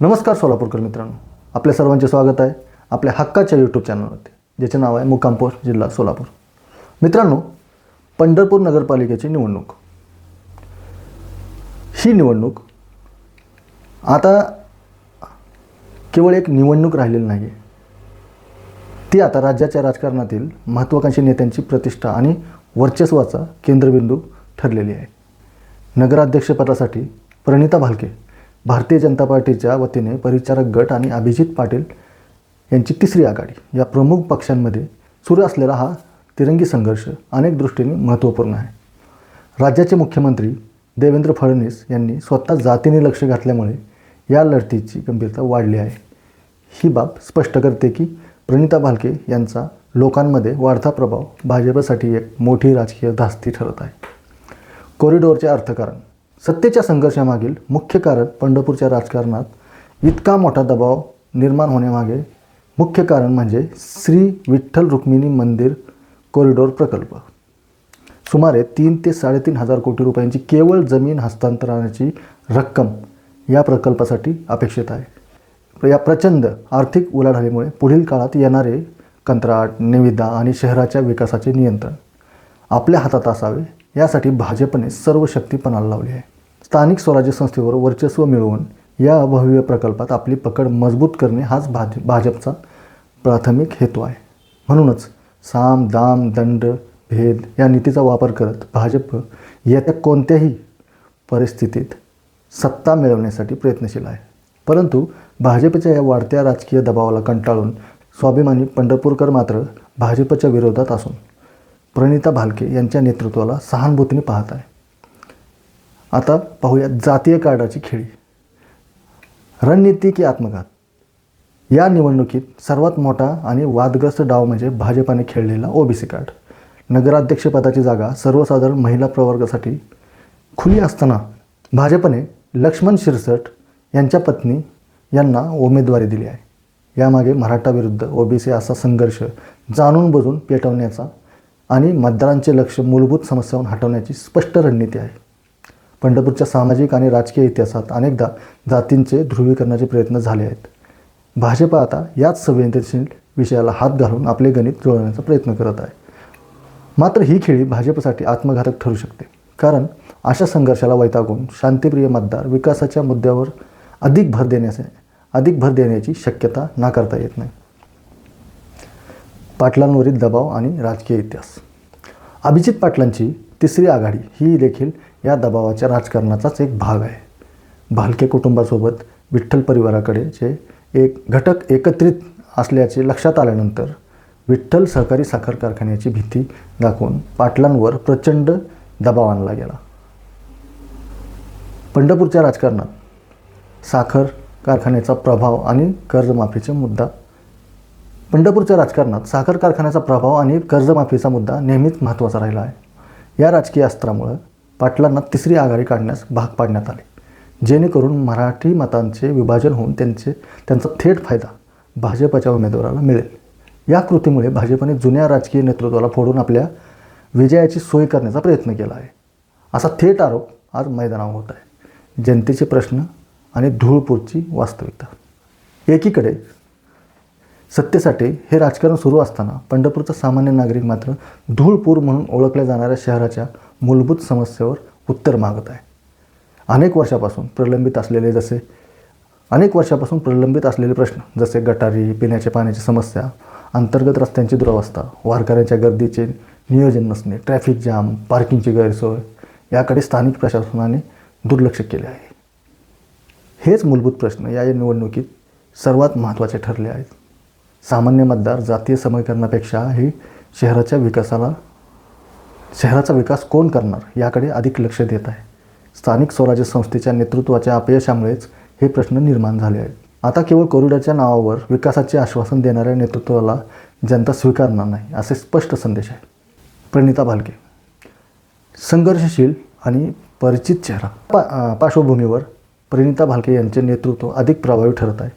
नमस्कार सोलापूरकर मित्रांनो. आपल्या सर्वांचे स्वागत आहे आपल्या हक्काच्या यूट्यूब चॅनलवरती ज्याचे नाव आहे मुक्काम जिल्हा सोलापूर. मित्रांनो पंढरपूर नगरपालिकेची निवडणूक. ही निवडणूक आता केवळ एक निवडणूक राहिलेली नाही आहे ती आता राज्याच्या राजकारणातील महत्त्वाकांक्षी नेत्यांची प्रतिष्ठा आणि वर्चस्वाचा केंद्रबिंदू ठरलेली आहे. नगराध्यक्षपदासाठी प्रणिता भालके भारतीय जनता पार्टीच्या वतीने परिचारक गट आणि अभिजित पाटील यांची तिसरी आघाडी. या प्रमुख पक्षांमध्ये सुरू असलेला हा तिरंगी संघर्ष अनेक दृष्टीने महत्त्वपूर्ण आहे. राज्याचे मुख्यमंत्री देवेंद्र फडणवीस यांनी स्वतः जातीने लक्ष घातल्यामुळे या लढतीची गंभीरता वाढली आहे. ही बाब स्पष्ट करते की प्रणिता भालके यांचा लोकांमध्ये वाढता प्रभाव भाजपसाठी एक मोठी राजकीय धास्ती ठरत आहे. कॉरिडॉरचे अर्थकारण सत्तेच्या संघर्षामागील मुख्य कारण पंढरपूरच्या राजकारणात इतका मोठा दबाव निर्माण होण्यामागे मुख्य कारण म्हणजे श्री विठ्ठल रुक्मिणी मंदिर कॉरिडॉर प्रकल्प. सुमारे तीन ते साडेतीन हजार कोटी रुपयांची केवळ जमीन हस्तांतरणाची रक्कम या प्रकल्पासाठी अपेक्षित आहे. या प्रचंड आर्थिक उलाढालीमुळे पुढील काळात येणारे कंत्राट निविदा आणि शहराच्या विकासाचे नियंत्रण आपल्या हातात असावे यासाठी भाजपने सर्व शक्ती पणाला लावली आहे. स्थानिक स्वराज्य संस्थेवर वर्चस्व मिळवून या भव्य प्रकल्पात आपली पकड मजबूत करणे हाच भाज भाजपचा प्राथमिक हेतू आहे. म्हणूनच साम दाम दंड भेद या नीतीचा वापर करत भाजप येत्या कोणत्याही परिस्थितीत सत्ता मिळवण्यासाठी प्रयत्नशील आहे. परंतु भाजपच्या या वाढत्या राजकीय दबावाला कंटाळून स्वाभिमानी पंढरपूरकर मात्र भाजपच्या विरोधात असून प्रणिता भालके यांच्या नेतृत्वाला सहानुभूतीने पाहत आहे. आता पाहूया जातीय कार्डाची खेळी. रणनीती की आत्मघात. या निवडणुकीत सर्वात मोठा आणि वादग्रस्त डाव म्हणजे भाजपाने खेळलेला ओबीसी कार्ड. नगराध्यक्षपदाची जागा सर्वसाधारण महिला प्रवर्गासाठी. खुली असताना भाजपने लक्ष्मण शिरसट यांच्या पत्नी यांना उमेदवारी दिली आहे. यामागे मराठा विरुद्ध ओबीसी असा संघर्ष जाणून बुजून पेटवण्याचा आणि मतदारांचे लक्ष मूलभूत समस्यावर हटवण्याची स्पष्ट रणनीती आहे. पंढरपूरच्या सामाजिक आणि राजकीय इतिहासात अनेकदा जातींचे ध्रुवीकरणाचे प्रयत्न झाले आहेत. भाजप आता याच संवेदनशील विषयाला हात घालून आपले गणित जुळवण्याचा प्रयत्न करत आहे. मात्र ही खेळी भाजपसाठी आत्मघातक ठरू शकते. कारण अशा संघर्षाला वैतागून शांतिप्रिय मतदार विकासाच्या मुद्द्यावर अधिक भर देण्याचे अधिक भर देण्याची शक्यता नाकारता येत नाही. पाटलांवरील दबाव आणि राजकीय इतिहास. अभिजित पाटलांची तिसरी आघाडी ही देखील या दबावाच्या राजकारणाचाच एक भाग आहे. भालके कुटुंबासोबत विठ्ठल परिवाराकडे जे एक घटक एकत्रित असल्याचे लक्षात आल्यानंतर विठ्ठल सहकारी साखर कारखान्याची भीती दाखवून पाटलांवर प्रचंड दबाव आणला गेला. पंढरपूरच्या राजकारणात साखर कारखान्याचा प्रभाव आणि कर्जमाफीचा मुद्दा पंढरपूरच्या राजकारणात साखर कारखान्याचा प्रभाव आणि कर्जमाफीचा मुद्दा नेहमीच महत्त्वाचा राहिला आहे. या राजकीय अस्त्रामुळं पाटलांना तिसरी आघाडी काढण्यास भाग पाडण्यात आले. जेणेकरून मराठी मतांचे विभाजन होऊन त्यांचे त्यांचा थेट फायदा भाजपच्या उमेदवाराला मिळेल. या कृतीमुळे भाजपने जुन्या राजकीय नेतृत्वाला फोडून आपल्या विजयाची सोय करण्याचा प्रयत्न केला आहे. असा थेट आरोप आज मैदानावर होत आहे. जनतेचे प्रश्न आणि धूळपूरची वास्तविकता. एकीकडे सत्तेसाठी हे राजकारण सुरू असताना पंढरपूरचा सामान्य नागरिक मात्र धूळपूर म्हणून ओळखल्या जाणाऱ्या शहराच्या मूलभूत समस्येवर उत्तर मागत आहे. अनेक वर्षापासून प्रलंबित असलेले जसे अनेक वर्षापासून प्रलंबित असलेले प्रश्न जसे गटारी पिण्याच्या पाण्याची समस्या अंतर्गत रस्त्यांची दुरावस्था वारकऱ्यांच्या गर्दीचे नियोजन नसणे ट्रॅफिक जाम पार्किंगची गैरसोय याकडे स्थानिक प्रशासनाने दुर्लक्ष केले आहे. हेच मूलभूत प्रश्न या निवडणुकीत सर्वात महत्त्वाचे ठरले आहेत. सामान्य मतदार जातीय समीकरणापेक्षा ही शहराच्या विकासाला शहराचा विकास कोण करणार याकडे अधिक लक्ष देत आहे. स्थानिक स्वराज्य संस्थेच्या नेतृत्वाच्या अपयशामुळेच हे प्रश्न निर्माण झाले आहेत. आता केवळ कॉरिडॉरच्या नावावर विकासाचे आश्वासन देणाऱ्या नेतृत्वाला जनता स्वीकारणार नाही असे स्पष्ट संदेश आहे. प्रणिता भालके. संघर्षशील आणि परिचित चेहरा. पा पार्श्वभूमीवर प्रणिता भालके यांचे नेतृत्व अधिक प्रभावी ठरत आहे.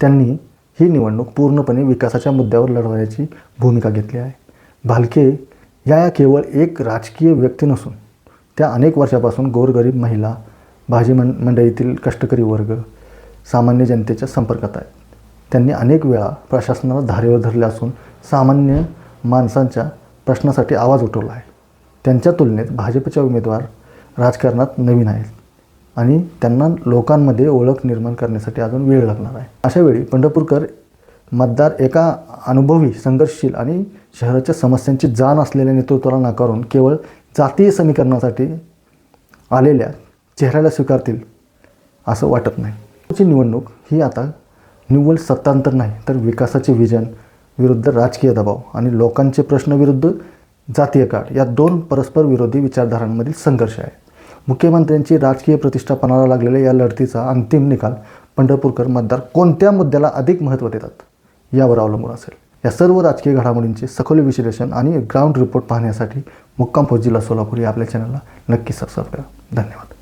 त्यांनी ही निवडणूक पूर्णपणे विकासाच्या मुद्द्यावर लढवण्याची भूमिका घेतली आहे. भालके या या केवळ एक राजकीय व्यक्ती नसून त्या अनेक वर्षापासून गोरगरीब महिला भाजी मं मंडईतील कष्टकरी वर्ग सामान्य जनतेच्या संपर्कात आहेत. त्यांनी अनेक वेळा प्रशासनाला धारेवर धरले असून सामान्य माणसांच्या प्रश्नासाठी आवाज उठवला आहे. त्यांच्या तुलनेत भाजपचे उमेदवार राजकारणात नवीन आहेत. आणि त्यांना लोकांमध्ये ओळख निर्माण करण्यासाठी अजून वेळ लागणार आहे. अशा वेळी पंढरपूरकर मतदार एका अनुभवी संघर्षशील आणि शहराच्या समस्यांची जाण असलेल्या नेतृत्वाला नाकारून केवळ जातीय समीकरणासाठी आलेल्या चेहऱ्याला स्वीकारतील असं वाटत नाही. ची निवडणूक ही आता निव्वळ सत्तांतर नाही तर विकासाचे विजन विरुद्ध राजकीय दबाव आणि लोकांचे प्रश्न विरुद्ध जातीय काळ या दोन परस्पर विरोधी विचारधारांमधील संघर्ष आहे. मुख्यमंत्र्यांची राजकीय प्रतिष्ठा पणाला लागलेल्या या लढतीचा अंतिम निकाल पंढरपूरकर मतदार कोणत्या मुद्द्याला अधिक महत्त्व देतात यावर अवलंबून असेल. या सर्व राजकीय घडामोडींचे सखोल विश्लेषण आणि ग्राउंड रिपोर्ट पाहण्यासाठी मुक्काम फौज जिल्हा सोलापूर या आपल्या चॅनलला नक्की सबस्क्राईब करा. धन्यवाद.